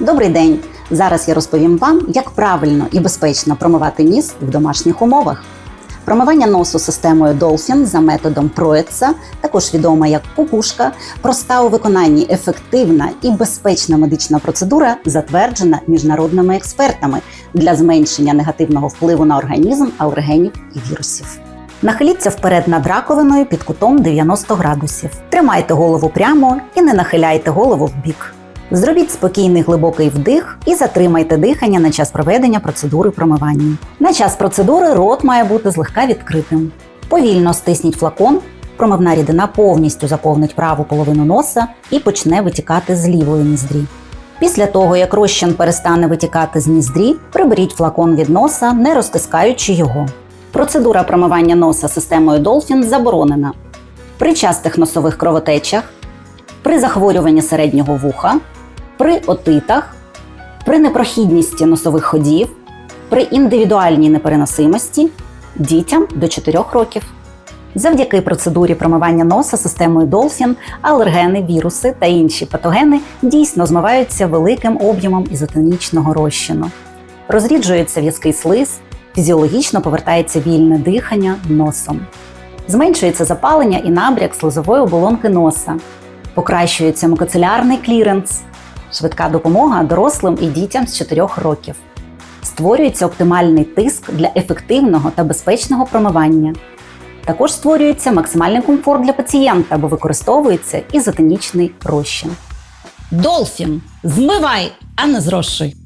Добрий день! Зараз я розповім вам, як правильно і безпечно промивати ніс в домашніх умовах. Промивання носу системою Dolphin за методом Проеца, також відома як кукушка, проста у виконанні ефективна і безпечна медична процедура, затверджена міжнародними експертами для зменшення негативного впливу на організм алергенів і вірусів. Нахиліться вперед над раковиною під кутом 90 градусів. Тримайте голову прямо і не нахиляйте голову вбік. Зробіть спокійний глибокий вдих і затримайте дихання на час проведення процедури промивання. На час процедури рот має бути злегка відкритим. Повільно стисніть флакон, промивна рідина повністю заповнить праву половину носа і почне витікати з лівої ніздрі. Після того, як розчин перестане витікати з ніздрі, приберіть флакон від носа, не розтискаючи його. Процедура промивання носа системою Dolphin заборонена при частих носових кровотечах, при захворюванні середнього вуха, при отитах, при непрохідності носових ходів, при індивідуальній непереносимості дітям до 4 років. Завдяки процедурі промивання носа системою Dolphin алергени, віруси та інші патогени дійсно змиваються великим об'ємом ізотонічного розчину. Розріджується в'язкий слиз, фізіологічно повертається вільне дихання носом. Зменшується запалення і набряк слизової оболонки носа, покращується мукоцелярний кліренс, швидка допомога дорослим і дітям з 4 років. Створюється оптимальний тиск для ефективного та безпечного промивання. Також створюється максимальний комфорт для пацієнта, бо використовується ізотонічний розчин. Долфін. Змивай, а не зрошуй.